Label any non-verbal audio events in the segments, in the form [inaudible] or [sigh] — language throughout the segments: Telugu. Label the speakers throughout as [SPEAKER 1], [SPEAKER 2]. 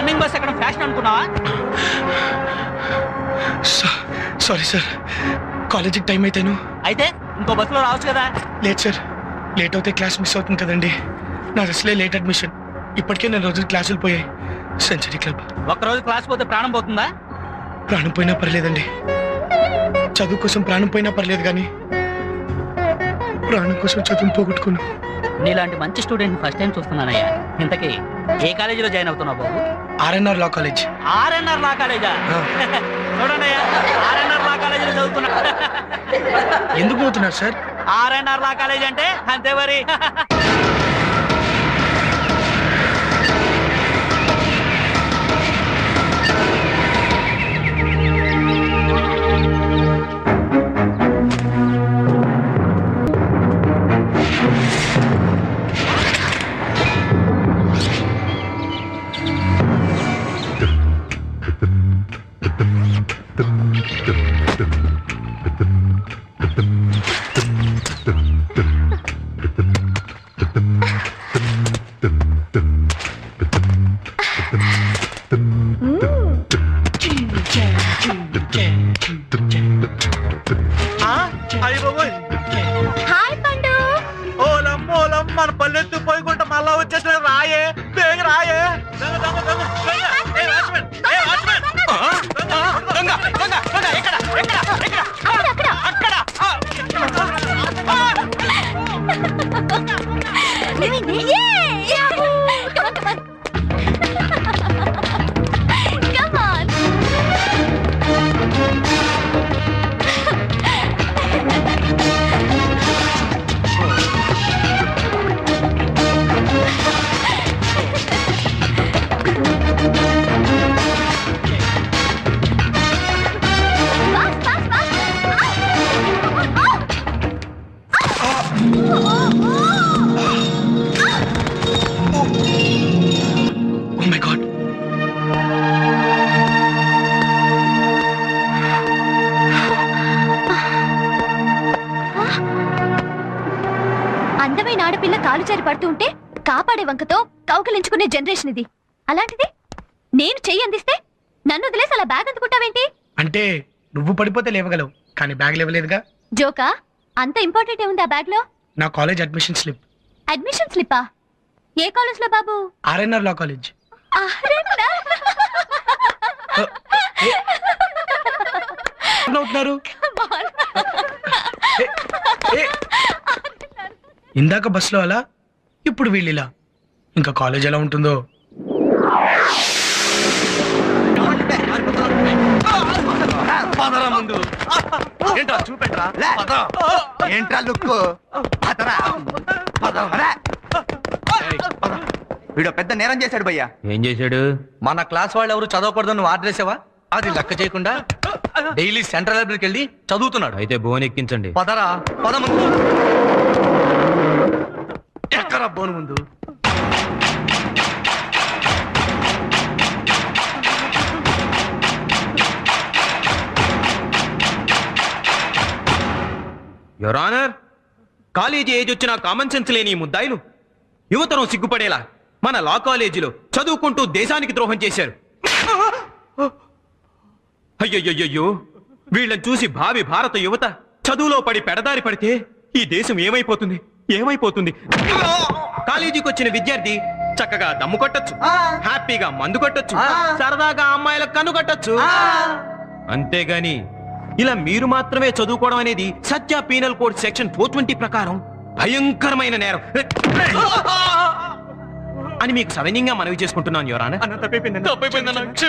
[SPEAKER 1] రన్నింగ్ బస్ ఎక్కడ ఫ్యాషన్ అనుకున్నావా?
[SPEAKER 2] సారీ సార్ కాలేజీకి టైం అయితేను.
[SPEAKER 1] అయితే ఇంకో బస్సులో రావచ్చు కదా.
[SPEAKER 2] లేట్ సార్ లేట్ అవుతే క్లాస్ మిస్ అవుతుంది కదండి. నాది అసలే లేట్ అడ్మిషన్ ఇప్పటికే నేను రోజు క్లాసులు పోయాయి. సెంచరీ క్లబ్
[SPEAKER 1] ఒక్కరోజు క్లాస్ పోతే ప్రాణం పోతుందా?
[SPEAKER 2] ప్రాణం పోయినా పర్లేదండి. చదువు కోసం ప్రాణం పోయినా పర్లేదు కానీ ప్రాణం కోసం చదువు పోగొట్టుకున్నాను.
[SPEAKER 1] నీలాంటి మంచి స్టూడెంట్ ఫస్ట్ టైం చూస్తున్నానయ్యా. ఇంతకీ ఏ కాలేజీలో జాయిన్ అవుతున్నావు బాబు?
[SPEAKER 2] RNR law college.
[SPEAKER 1] RNR law కాలేజా? చూడండి ఆర్ఎన్ఆర్ లా కాలేజీలో చదువుతున్నా.
[SPEAKER 2] ఎందుకు పోతున్నారు సార్?
[SPEAKER 1] ఆర్ఎన్ఆర్ లా కాలేజ్ అంటే అంతే మరి.
[SPEAKER 3] ఆడపిల్ల కాలు జారి పడుతూ ఉంటే కాపాడే వంకతో కౌకలించుకునే జనరేషన్ ఇది. అలాంటిది నేను చెయ్యి అందిస్తే నన్ను వదిలేసి అలా బ్యాగ్ అందుకుంటావేంటి?
[SPEAKER 2] అంటే నువ్వు పడిపోతే లేవగలవు కానీ బ్యాగ్ లేవలేదుగా?
[SPEAKER 3] జోకా అంత ఇంపార్టెంట్ ఏముంది ఆ బ్యాగ్లో?
[SPEAKER 2] నా కాలేజ్ అడ్మిషన్ స్లిప్
[SPEAKER 3] అడ్మిషన్ స్లిప్పా ఏ కాలేజ్లో బాబు?
[SPEAKER 2] RNR law college. అవుతున్నారు ఇందాక బస్సులో అలా ఇప్పుడు వీళ్ళు ఇలా ఇంకా కాలేజ్ ఎలా ఉంటుందో?
[SPEAKER 4] పదరా ముందు. ఏంట్రా చూపెట్రా పద ఏంట్రా లుక్ పదరా. పదరా. వీడు పెద్ద నేరం చేశాడు భయ్యా.
[SPEAKER 5] ఏం చేశాడు?
[SPEAKER 4] మన క్లాస్ వాళ్ళు ఎవరు చదవకూడదు నువ్వు ఆర్డర్ చేసావా అది లెక్క చేయకుండా డైలీ సెంట్రల్ లైబ్రరీకి వెళ్ళి చదువుతున్నాడు.
[SPEAKER 5] అయితే బోన్ ఎక్కించండి
[SPEAKER 4] పదరా. పద ముందు. ఎక్కడ బోను ముందు.
[SPEAKER 5] యువర్ కాలేజీ ఏజ్ వచ్చినా కామన్ సెన్స్ లేని ముద్దాయిలు యువతరం సిగ్గుపడేలా మన లా కాలేజీలో చదువుకుంటూ దేశానికి ద్రోహం చేశారు. అయ్యయ్యో వీళ్ళని చూసి భావి భారత యువత చదువులో పడి పెడదారి పడితే ఈ దేశం ఏమైపోతుంది? ఏమైపోతుంది? కాలేజీకి వచ్చిన విద్యార్థి చక్కగా దమ్ము కొట్టచ్చు. హ్యాపీగా మందు కొట్టచ్చు. సరదాగా అమ్మాయిలకు కన్ను కట్టచ్చు. అంతేగాని ఇలా మీరు మాత్రమే చదువుకోవడం అనేది Satya penal code section four twenty ప్రకారం భయంకరమైన నేరం. అని మీకు సవినీయంగా మనవి చేసుకుంటున్నాను యువరాన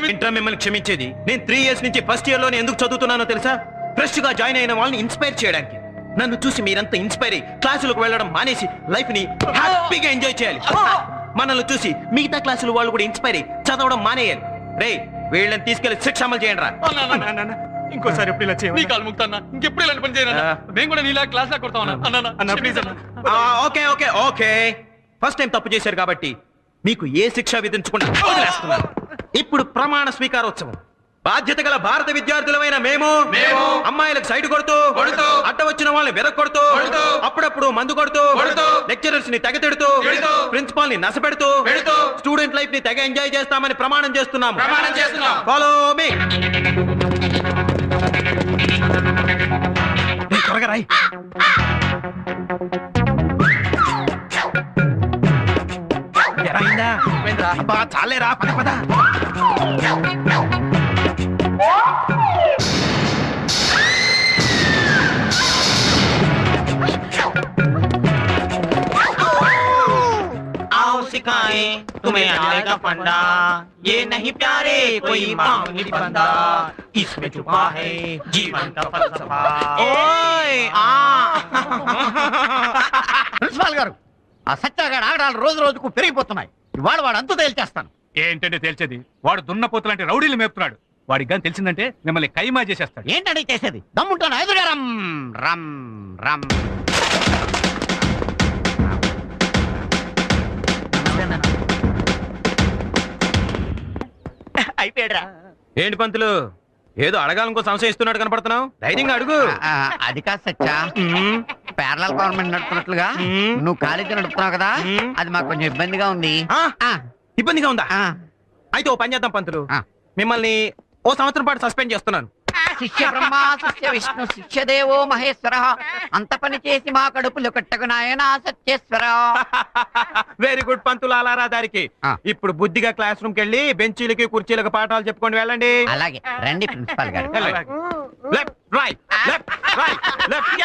[SPEAKER 5] ఏంట్రా మిమ్మల్ని క్షమించేది. నేను త్రీ ఇయర్స్ నుంచి ఫస్ట్ ఇయర్లోనే ఎందుకు చదువుతున్నానో తెలుసా? ఫ్రెష్గా జాయిన్ అయిన వాళ్ళని ఇన్స్పైర్ చేయడానికి. నన్ను చూసి మీరంతా ఇన్స్పైర్ అయ్యి క్లాసులకు వెళ్ళడం మానేసి లైఫ్ని హ్యాపీగా ఎంజాయ్ చేయాలి. మనల్ని చూసి మిగతా క్లాసులు వాళ్ళు కూడా ఇన్స్పైర్ అయ్యి చదవడం మానేయాలి. రే వీళ్ళని తీసుకెళ్ళి శిక్ష అమలు చేయండి రా
[SPEAKER 4] ఇంకోసారి ఎప్పుడు ఇలా
[SPEAKER 6] నీ కాలు ముక్తాన్నా ఇంకెప్పుడు ఇలాంటి పని చేయను
[SPEAKER 5] ఆ.
[SPEAKER 6] మేము కూడా నీలా క్లాస్ లా.
[SPEAKER 5] Okay okay okay. First time తప్పు చేశారు కాబట్టి మీకు ఏ శిక్ష విధించకుండా ఇప్పుడు ప్రమాణ స్వీకారోత్సవం. బాధ్యత గల భారత విద్యార్థులమైన మేము
[SPEAKER 1] మేము
[SPEAKER 5] అమ్మాయిలకు సైడ్ కొడుతూ
[SPEAKER 1] కొడుతూ
[SPEAKER 5] అడ్డ వచ్చిన వాళ్ళని వెదక్ కొడుతూ అప్పుడప్పుడు మందు కొడుతూ
[SPEAKER 1] కొడుతూ
[SPEAKER 5] లెక్చరర్స్ని తెగ తిడుతూ
[SPEAKER 1] తిడుతూ
[SPEAKER 5] ప్రిన్సిపాల్ని నసపెడుతూ
[SPEAKER 1] పెడుతూ
[SPEAKER 5] స్టూడెంట్ లైఫ్ని తెగ ఎంజాయ్ చేస్తామని ప్రమాణం చేస్తున్నాము.
[SPEAKER 1] ప్రమాణం చేస్తున్నాం.
[SPEAKER 5] ఫాలో మీ త్వరగా రాయి. ఎరా అయిందా? చాలేరా? పద పద.
[SPEAKER 7] सिखाए तुम्हें आएगा फंडा ये नहीं प्यारे कोई मामूली बंदा इसमें छुपा है जीवन का फलसफा ओए आ
[SPEAKER 8] ప్రిన్సిపాల్ గారు ఆ సత్యాగాడు ఆగడాలు రోజు రోజుకు పెరిగిపోతున్నాయి ఇవాళ వాడు అంతు తేల్చేస్తాను
[SPEAKER 6] ఏంటంటే తేల్చేది వాడు దున్నపోతులాంటి రౌడీలు మేపుతున్నాడు వాడికి కానీ తెలిసిందంటే మిమ్మల్ని కైమా చేసేస్తాడు.
[SPEAKER 8] ఏంటండి చేసేది? దమ్ముంటాను? ఎదురుగా రమ్ రమ్ రమ్
[SPEAKER 7] అయిపోయాడురా.
[SPEAKER 5] ఏంటి పంతులు? ఏదో అడగాలనుకో సంశయం ఇస్తున్నాడు కనపడుతున్నావు? ధైర్యంగా అడుగు.
[SPEAKER 8] ఆ, అది కాదు
[SPEAKER 5] మ్మ్.
[SPEAKER 8] పేరలాల్ గవర్నమెంట్ నడుపుతున్నట్లుగా
[SPEAKER 5] మ్మ్.
[SPEAKER 8] నువ్వు కాలేజీ నడుపుతున్నావు కదా?
[SPEAKER 5] మ్మ్.
[SPEAKER 8] అది మాకు కొంచెం ఇబ్బందిగా ఉంది.
[SPEAKER 5] ఆ,
[SPEAKER 8] ఆ,
[SPEAKER 5] ఇబ్బందిగా ఉందా?
[SPEAKER 8] ఆ,
[SPEAKER 5] అయితే ఓ పని చేద్దాం పంతులు.
[SPEAKER 8] ఆ.
[SPEAKER 5] మిమ్మల్ని ఓ సంవత్సరం పాటు సస్పెండ్ చేస్తున్నాను.
[SPEAKER 8] శిష్య బ్రహ్మ శిష్య విష్ణు శిష్య దేవో మహేశ్వర. అంత పని చేసి మా కడుపులు కట్టకు నాయనా సత్యేశ్వర.
[SPEAKER 5] వెరీ గుడ్ పంతులు అలారా దారికి.
[SPEAKER 8] ఆ.
[SPEAKER 5] ఇప్పుడు బుద్ధిగా క్లాస్ రూమ్ కెళ్ళి బెంచీలకి కుర్చీలకు పాఠాలు చెప్పుకొని వెళ్ళండి.
[SPEAKER 8] అలాగే. రండి ప్రిన్సిపాల్ గారు.
[SPEAKER 5] Left right left right left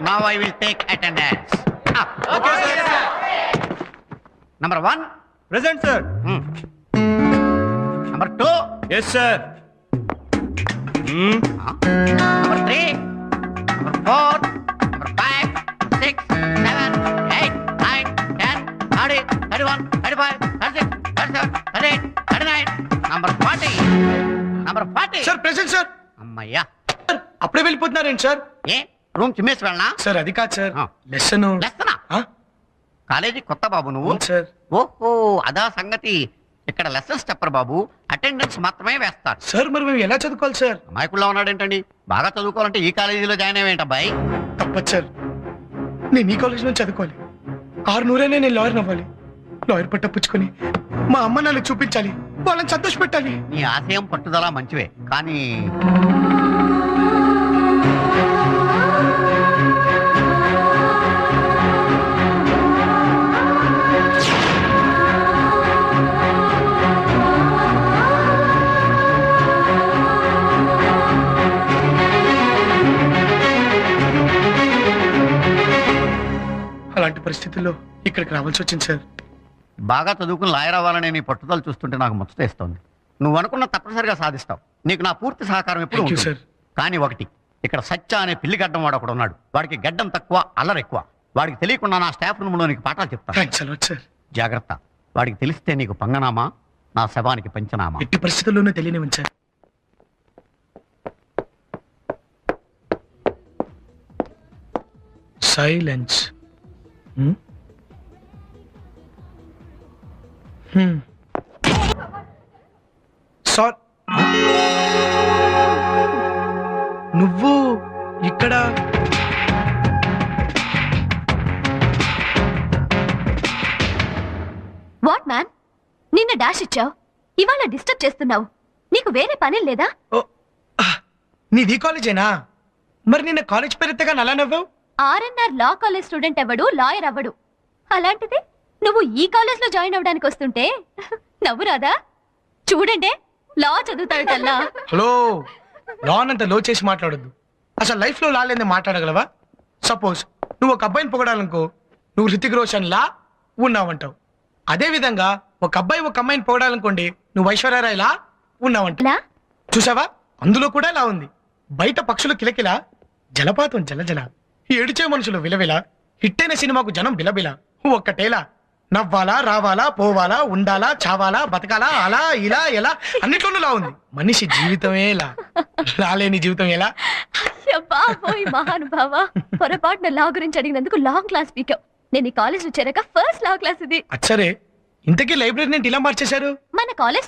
[SPEAKER 8] Now I will take attendance. Up. Number one.
[SPEAKER 5] Present sir
[SPEAKER 8] Hmm. Number two.
[SPEAKER 5] Yes sir
[SPEAKER 8] Huh? Number three. Number four. Number five. Six. Seven. Eight. Nine. Ten. Thirty. Thirty-one. Thirty-five. Thirty-six. Thirty-seven. Thirty-eight. Thirty-nine. Number forty. Number forty.
[SPEAKER 2] Sir present sir
[SPEAKER 8] అమ్మయ్యా
[SPEAKER 2] అప్పుడే వెళ్ళిపోతున్నారేంటి సార్
[SPEAKER 8] ఏ రూమ్ చిమ్మేసి వెళ్ళనా?
[SPEAKER 2] సార్ అది కాదు సార్. లెసన్.
[SPEAKER 8] లెస్తనా కాలేజీ కొత్త బాబు నువ్వు?
[SPEAKER 2] సార్.
[SPEAKER 8] ఓహో అదా సంగతి. ఇక్కడ లెసన్స్ చెప్పరు బాబు. అటెండెన్స్ మాత్రమే వేస్తారు.
[SPEAKER 2] సార్ మరి మేము ఎలా చదువుకోవాలి సార్?
[SPEAKER 8] అమాయకుల్లో ఉన్నాడేంటండి? బాగా చదువుకోవాలంటే ఈ కాలేజీలో జాయిన్ అయ్యేంట అబ్బాయి
[SPEAKER 2] తప్పదు సార్. నేను ఈ కాలేజ్ నుంచి చదువుకోవాలి. ఆరు నూరైనా నేను లాయర్ అవ్వాలి. లాయర్ పట్ట పుచ్చుకొని మా అమ్మ నాన్నకి చూపించాలి. వాళ్ళని సంతోష పెట్టాలి
[SPEAKER 8] నీ ఆశయం పట్టుదల మంచివే. కానీ
[SPEAKER 2] అలాంటి పరిస్థితుల్లో ఇక్కడికి రావాల్సి వచ్చింది సార్.
[SPEAKER 8] బాగా చదువుకుని లాయర్ అవ్వాలనే నీ పట్టుదల చూస్తుంటే నాకు ముచ్చటేస్తోంది నువ్వు అనుకున్న తప్పనిసరిగా సాధిస్తావు. నీకు నా పూర్తి సహకారం ఎప్పుడు
[SPEAKER 2] sir.
[SPEAKER 8] కానీ ఒకటి ఇక్కడ సత్య అనే పిల్లి గడ్డం వాడు ఒకడు ఉన్నాడు. వాడికి గడ్డం తక్కువ అల్లరి ఎక్కువ. వాడికి తెలియకుండా నా స్టాఫ్ రూమ్లో నీకు పాఠాలు చెప్తాను
[SPEAKER 2] సార్
[SPEAKER 8] జాగ్రత్త. వాడికి తెలిస్తే నీకు పంగనామా నా శవానికి పంచనామా.
[SPEAKER 2] ఎట్టి పరిస్థితుల్లోనూ తెలియనివ్వండి సార్ సైలెన్స్ సార్ నువ్వు ఇక్కడ
[SPEAKER 3] వాట్ మ్యాన్? నిన్న డాష్ ఇచ్చావు. ఇవాళ డిస్టర్బ్ చేస్తున్నావు. నీకు వేరే పని లేదా?
[SPEAKER 2] నీది ఈ కాలేజేనా? మరి నిన్న కాలేజ్ పేరెత్తగా నలా నవ్వావు
[SPEAKER 3] ఆర్ఎన్ఆర్ లా కాలేజ్ స్టూడెంట్ అవ్వడు లాయర్ అవ్వడు అలాంటిది నువ్వు ఈ కాలేజ్లో జాయిన్ అవ్వడానికి వస్తుంటే [laughs] నవ్వు రాదా చూడండి లా చదువుతాడల్లా
[SPEAKER 2] హలో లాన్ అంత లో చేసి మాట్లాడొద్దు. అసలు లైఫ్లో లాలేంది మాట్లాడగలవా? సపోజ్ నువ్వు ఒక అబ్బాయిని పొగడాలనుకో నువ్వు హృతిక్ రోషన్ లా ఉన్నావంటావు. అదే విధంగా ఒక అబ్బాయి ఒక అమ్మాయిని పొగడాలనుకోండి నువ్వు ఐశ్వర్యరాయ్ లా ఉన్నావంటావు.
[SPEAKER 3] లా?
[SPEAKER 2] చూసావా? అందులో కూడా ఇలా ఉంది. బయట పక్షులు కిలకిల జలపాతం జలజల. ఏడిచే మనుషులు విలవిల హిట్టైన సినిమాకు జనం బిలబిల. ఒక్కటేలా నవ్వాలా రావాలా పోవాలా ఉండాలా చావాలా బతకాలా అలా ఇలా ఎలా అన్నిట్లోనూ లా ఉంది. మనిషి జీవితమే ఇలా లాలేని జీవితం ఎలా?
[SPEAKER 3] బాబోయ్ మహానుభావ. పొరపాటున లా గురించి అడిగినందుకు లాంగ్ క్లాస్ పీకావు నేను ఈ కాలేజ్ చేరాక ఫస్ట్ లా క్లాస్ ఇది.
[SPEAKER 2] అచ్చరే ఇంతకీ లైబ్రరీ నేను ఇలా మార్చేశారు?
[SPEAKER 3] మన కాలేజ్